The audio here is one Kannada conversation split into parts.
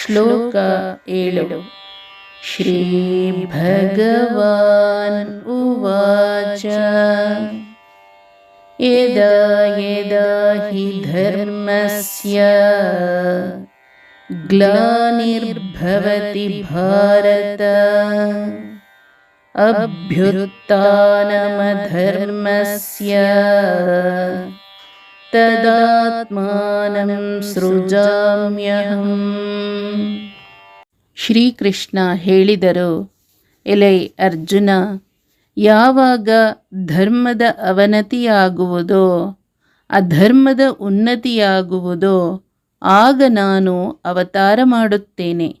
श्लोक ऐलडु श्रीभगवान् उवाच। यदा यदा हि धर्मस्य ग्लानिर्भवति भारत अभ्युत्थानमधर्मस्य तदात्मानं सृजाम्यहम्। ಶ್ರೀಕೃಷ್ಣ ಹೇಳಿದರು, ಎಲೈ ಅರ್ಜುನ, ಯಾವಾಗ ಧರ್ಮದ ಅವನತಿಯಾಗುವುದೋ, ಅಧರ್ಮದ ಉನ್ನತಿಯಾಗುವುದೋ, ಆಗ ನಾನು ಅವತಾರ ಮಾಡುತ್ತೇನೆ.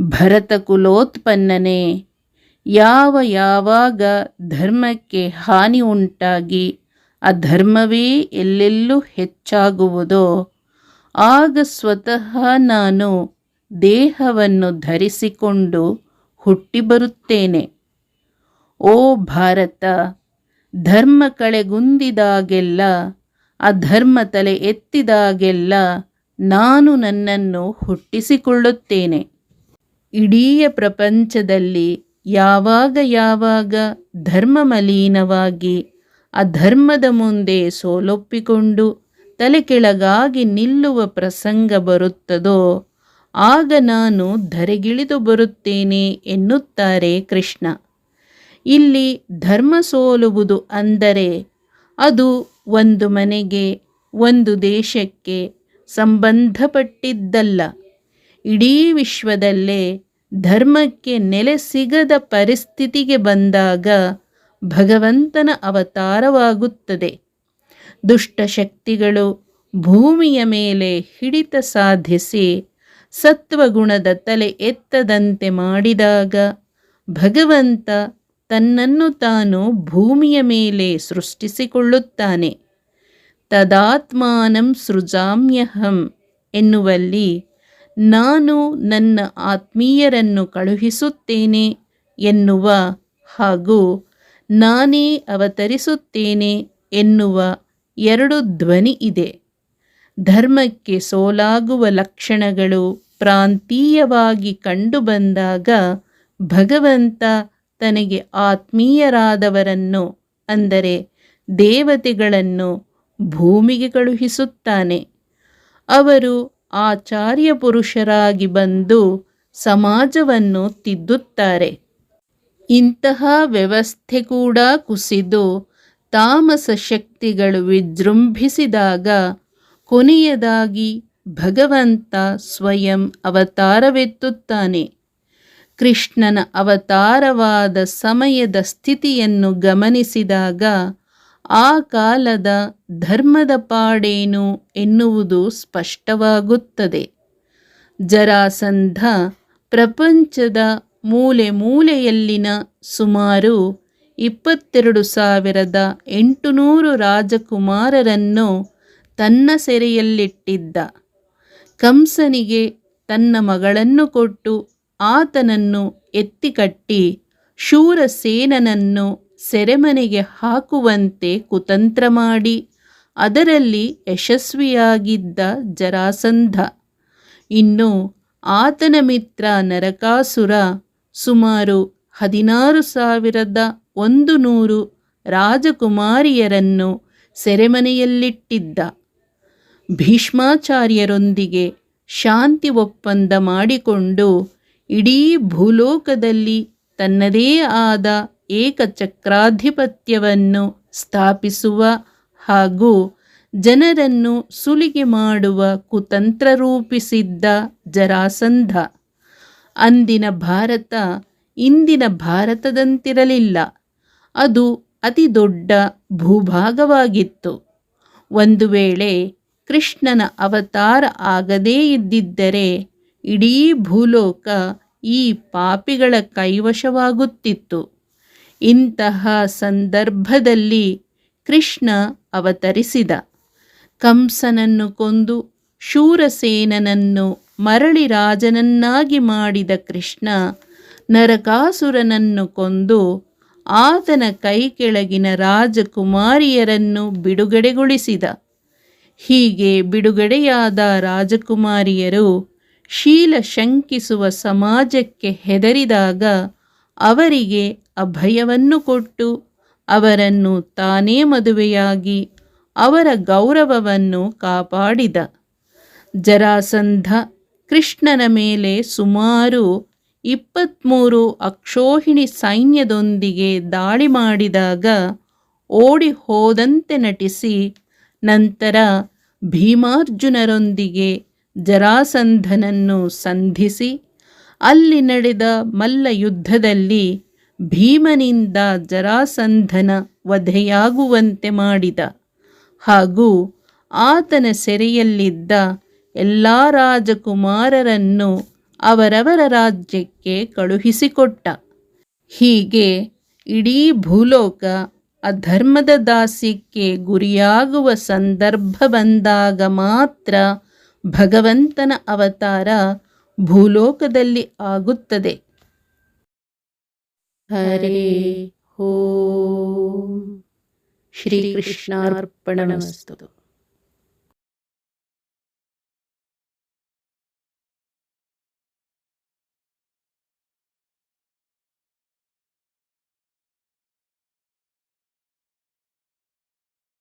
ಭರತ ಕುಲೋತ್ಪನ್ನನೇ ಯಾವ ಯಾವಾಗ ಧರ್ಮಕ್ಕೆ ಹಾನಿ ಉಂಟಾಗಿ ಅಧರ್ಮವೇ ಎಲ್ಲೆಲ್ಲೂ ಹೆಚ್ಚಾಗುವುದೋ, ಆಗ ಸ್ವತಃ ನಾನು ದೇಹವನ್ನು ಧರಿಸಿಕೊಂಡು ಹುಟ್ಟಿ ಬರುತ್ತೇನೆ. ಓ ಭಾರತ, ಧರ್ಮ ಕಳೆಗುಂದಿದಾಗೆಲ್ಲ, ಅಧರ್ಮ ತಲೆ ಎತ್ತಿದಾಗೆಲ್ಲ ನಾನು ನನ್ನನ್ನು ಹುಟ್ಟಿಸಿಕೊಳ್ಳುತ್ತೇನೆ. ಇಡೀ ಪ್ರಪಂಚದಲ್ಲಿ ಯಾವಾಗ ಯಾವಾಗ ಧರ್ಮ ಮಲೀನವಾಗಿ ಅಧರ್ಮದ ಮುಂದೆ ಸೋಲೊಪ್ಪಿಕೊಂಡು ತಲೆ ಕೆಳಗಾಗಿ ನಿಲ್ಲುವ ಪ್ರಸಂಗ ಬರುತ್ತದೋ ಆಗ ನಾನು ಧರೆಗಿಳಿದು ಬರುತ್ತೇನೆ ಎನ್ನುತ್ತಾರೆ ಕೃಷ್ಣ. ಇಲ್ಲಿ ಧರ್ಮ ಸೋಲುವುದು ಅಂದರೆ ಅದು ಒಂದು ಮನೆಗೆ, ಒಂದು ದೇಶಕ್ಕೆ ಸಂಬಂಧಪಟ್ಟಿದ್ದಲ್ಲ. ಇಡೀ ವಿಶ್ವದಲ್ಲೇ ಧರ್ಮಕ್ಕೆ ನೆಲೆ ಸಿಗದ ಪರಿಸ್ಥಿತಿಗೆ ಬಂದಾಗ ಭಗವಂತನ ಅವತಾರವಾಗುತ್ತದೆ. ದುಷ್ಟಶಕ್ತಿಗಳು ಭೂಮಿಯ ಮೇಲೆ ಹಿಡಿತ ಸಾಧಿಸಿ ಸತ್ವಗುಣದ ತಲೆ ಎತ್ತದಂತೆ ಮಾಡಿದಾಗ ಭಗವಂತ ತನ್ನನ್ನು ತಾನು ಭೂಮಿಯ ಮೇಲೆ ಸೃಷ್ಟಿಸಿಕೊಳ್ಳುತ್ತಾನೆ. ತದಾತ್ಮಾನಂ ಸೃಜಾಮ್ಯಹಂ ಎನ್ನುವಲ್ಲಿ ನಾನು ನನ್ನ ಆತ್ಮೀಯರನ್ನು ಕಳುಹಿಸುತ್ತೇನೆ ಎನ್ನುವ ಹಾಗೂ ನಾನೇ ಅವತರಿಸುತ್ತೇನೆ ಎನ್ನುವ ಎರಡು ಧ್ವನಿ ಇದೆ. ಧರ್ಮಕ್ಕೆ ಸೋಲಾಗುವ ಲಕ್ಷಣಗಳು ಪ್ರಾಂತೀಯವಾಗಿ ಕಂಡುಬಂದಾಗ ಭಗವಂತ ತನಗೆ ಆತ್ಮೀಯರಾದವರನ್ನು, ಅಂದರೆ ದೇವತೆಗಳನ್ನು, ಭೂಮಿಗೆ ಕಳುಹಿಸುತ್ತಾನೆ. ಅವರು ಆಚಾರ್ಯ ಪುರುಷರಾಗಿ ಬಂದು ಸಮಾಜವನ್ನು ತಿದ್ದುತ್ತಾರೆ. ಇಂತಹ ವ್ಯವಸ್ಥೆ ಕೂಡ ಕುಸಿದು ತಾಮಸ ಶಕ್ತಿಗಳು ವಿಜೃಂಭಿಸಿದಾಗ ಕೊನೆಯದಾಗಿ ಭಗವಂತ ಸ್ವಯಂ ಅವತಾರವೆತ್ತುತ್ತಾನೆ. ಕೃಷ್ಣನ ಅವತಾರವಾದ ಸಮಯದ ಸ್ಥಿತಿಯನ್ನು ಗಮನಿಸಿದಾಗ ಆ ಕಾಲದ ಧರ್ಮದ ಪಾಡೇನು ಎನ್ನುವುದು ಸ್ಪಷ್ಟವಾಗುತ್ತದೆ. ಜರಾಸಂಧ ಪ್ರಪಂಚದ ಮೂಲೆ ಮೂಲೆಯಲ್ಲಿನ ಸುಮಾರು ಇಪ್ಪತ್ತೆರಡು ಸಾವಿರದ ಎಂಟುನೂರು ರಾಜಕುಮಾರರನ್ನು ತನ್ನ ಸೆರೆಯಲ್ಲಿಟ್ಟಿದ್ದ ಕಂಸನಿಗೆ ತನ್ನ ಮಗಳನ್ನು ಕೊಟ್ಟು ಆತನನ್ನು ಎತ್ತಿಕಟ್ಟಿ ಶೂರಸೇನನನ್ನು ಸೆರೆಮನೆಗೆ ಹಾಕುವಂತೆ ಕುತಂತ್ರ ಮಾಡಿ ಅದರಲ್ಲಿ ಯಶಸ್ವಿಯಾಗಿದ್ದ ಜರಾಸಂಧ. ಇನ್ನು ಆತನ ಮಿತ್ರ ನರಕಾಸುರ ಸುಮಾರು ಹದಿನಾರು ಸಾವಿರದ ಒಂದು ನೂರು ರಾಜಕುಮಾರಿಯರನ್ನು ಸೆರೆಮನೆಯಲ್ಲಿಟ್ಟಿದ್ದ. ಭೀಷ್ಮಾಚಾರ್ಯರೊಂದಿಗೆ ಶಾಂತಿ ಒಪ್ಪಂದ ಮಾಡಿಕೊಂಡು ಇಡೀ ಭೂಲೋಕದಲ್ಲಿ ತನ್ನದೇ ಆದ ಏಕಚಕ್ರಾಧಿಪತ್ಯವನ್ನು ಸ್ಥಾಪಿಸುವ ಹಾಗೂ ಜನರನ್ನು ಸುಲಿಗೆ ಮಾಡುವ ಕುತಂತ್ರ ರೂಪಿಸಿದ್ದ ಜರಾಸಂಧ. ಅಂದಿನ ಭಾರತ ಇಂದಿನ ಭಾರತದಂತಿರಲಿಲ್ಲ. ಅದು ಅತಿ ದೊಡ್ಡ ಭೂಭಾಗವಾಗಿತ್ತು. ಒಂದು ವೇಳೆ ಕೃಷ್ಣನ ಅವತಾರ ಆಗದೇ ಇದ್ದಿದ್ದರೆ ಇಡೀ ಭೂಲೋಕ ಈ ಪಾಪಿಗಳ ಕೈವಶವಾಗುತ್ತಿತ್ತು. ಇಂತಹ ಸಂದರ್ಭದಲ್ಲಿ ಕೃಷ್ಣ ಅವತರಿಸಿದ. ಕಂಸನನ್ನು ಕೊಂದು ಶೂರಸೇನನನ್ನು ಮರಳಿ ರಾಜನನ್ನಾಗಿ ಮಾಡಿದ ಕೃಷ್ಣ ನರಕಾಸುರನನ್ನು ಕೊಂದು ಆತನ ಕೈ ಕೆಳಗಿನ ರಾಜಕುಮಾರಿಯರನ್ನು ಬಿಡುಗಡೆಗೊಳಿಸಿದ. ಹೀಗೆ ಬಿಡುಗಡೆಯಾದ ರಾಜಕುಮಾರಿಯರು ಶೀಲ ಶಂಕಿಸುವ ಸಮಾಜಕ್ಕೆ ಹೆದರಿದಾಗ ಅವರಿಗೆ ಅಭಯವನ್ನು ಕೊಟ್ಟು ಅವರನ್ನು ತಾನೇ ಮದುವೆಯಾಗಿ ಅವರ ಗೌರವವನ್ನು ಕಾಪಾಡಿದ. ಜರಾಸಂಧ ಕೃಷ್ಣನ ಮೇಲೆ ಸುಮಾರು ಇಪ್ಪತ್ತ್ಮೂರು ಅಕ್ಷೋಹಿಣಿ ಸೈನ್ಯದೊಂದಿಗೆ ದಾಳಿ ಮಾಡಿದಾಗ ಓಡಿ ಹೋದಂತೆ ನಟಿಸಿ ನಂತರ ಭೀಮಾರ್ಜುನರೊಂದಿಗೆ ಜರಾಸಂಧನನ್ನು ಸಂಧಿಸಿ, ಅಲ್ಲಿ ನಡೆದ ಮಲ್ಲ ಯುದ್ಧದಲ್ಲಿ ಭೀಮನಿಂದ ಜರಾಸಂಧನ ವಧೆಯಾಗುವಂತೆ ಮಾಡಿದ ಹಾಗೂ ಆತನ ಸೆರೆಯಲ್ಲಿದ್ದ ಎಲ್ಲ ರಾಜಕುಮಾರರನ್ನು ಅವರವರ ರಾಜ್ಯಕ್ಕೆ ಕಳುಹಿಸಿಕೊಟ್ಟ. ಹೀಗೆ ಇಡೀ ಭೂಲೋಕ ಅಧರ್ಮದ ದಾಸ್ಯಕ್ಕೆ ಗುರಿಯಾಗುವ ಸಂದರ್ಭ ಬಂದಾಗ ಮಾತ್ರ ಭಗವಂತನ ಅವತಾರ ಭೂಲೋಕದಲ್ಲಿ ಆಗುತ್ತದೆ. ಹರೇ ಹೋ. ಶ್ರೀಕೃಷ್ಣಾರ್ಪಣಮಸ್ತು.